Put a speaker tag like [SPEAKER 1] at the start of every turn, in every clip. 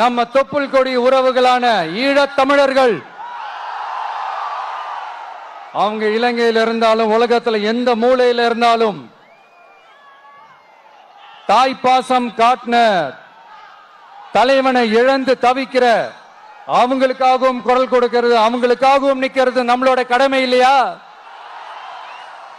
[SPEAKER 1] நம்ம தொப்புள் கொடி உறவுகளான ஈழத் தமிழர்கள். அவங்க இலங்கையில் இருந்தாலும் உலகத்துல எந்த மூலையில இருந்தாலும் தாய் பாசம் காட்டின தலைவனை இழந்து தவிக்கிற அவங்களுக்காகவும் குரல் கொடுக்கிறது அவங்களுக்காகவும் நிக்கிறது நம்மளோட கடமை இல்லையா?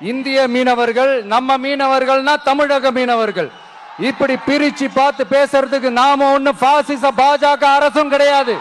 [SPEAKER 1] இந்திய மீனவர்கள் நம்ம மீனவர்கள்னா தமிழக மீனவர்கள். இப்படி பிரிச்சு பார்த்து பேசுறதுக்கு நாம ஒண்ணு பாசிச பாஜக அரசும் கிடையாது.